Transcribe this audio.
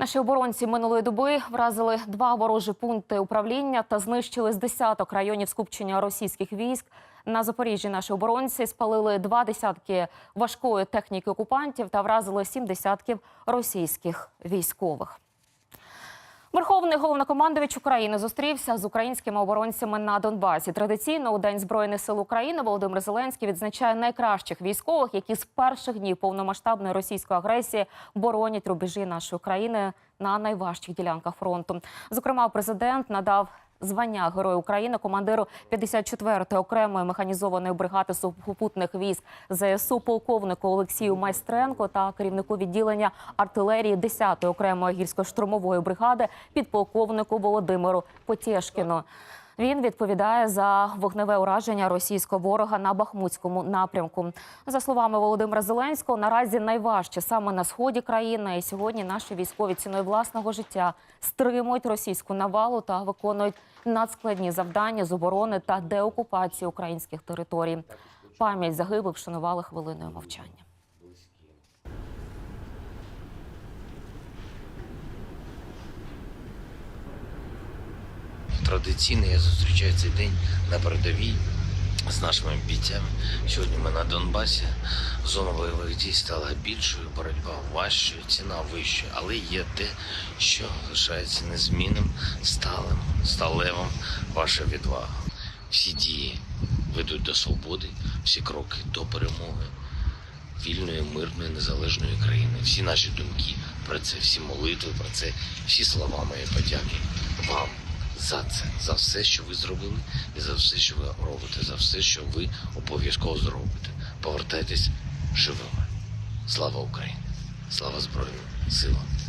Наші оборонці минулої доби вразили два ворожі пункти управління та знищили з десяток районів скупчення російських військ. На Запоріжжі наші оборонці спалили два десятки важкої техніки окупантів та вразили сім десятків російських військових. Верховний головнокомандувач України зустрівся з українськими оборонцями на Донбасі. Традиційно у День збройних сил України Володимир Зеленський відзначає найкращих військових, які з перших днів повномасштабної російської агресії боронять рубежі нашої країни на найважчих ділянках фронту. Зокрема, президент надав звання Герой України командиру 54-ї окремої механізованої бригади сухопутних військ ЗСУ полковнику Олексію Майстренко та керівнику відділення артилерії 10-ї окремої гірсько-штурмової бригади підполковнику Володимиру Потєшкіну. Він відповідає за вогневе ураження російського ворога на Бахмутському напрямку. За словами Володимира Зеленського, наразі найважче саме на сході країни. І сьогодні наші військові ціною власного життя стримують російську навалу та виконують надскладні завдання з оборони та деокупації українських територій. Пам'ять загиблих вшанували хвилиною мовчання. Традиційно я зустрічаю цей день на передовій з нашими бійцями. Сьогодні ми на Донбасі. Зона бойових дій стала більшою, боротьба важчою, ціна вищою, але є те, що лишається незмінним, сталим, сталевим ваша відвага. Всі дії ведуть до свободи, всі кроки до перемоги вільної, мирної, незалежної країни. Всі наші думки про це, всі молитви про це, всі слова мої подяки вам за це, за все, що ви зробили, і за все, що ви робите, за все, що ви обов'язково зробите. Повертайтесь живими. Слава Україні! Слава Збройним силам!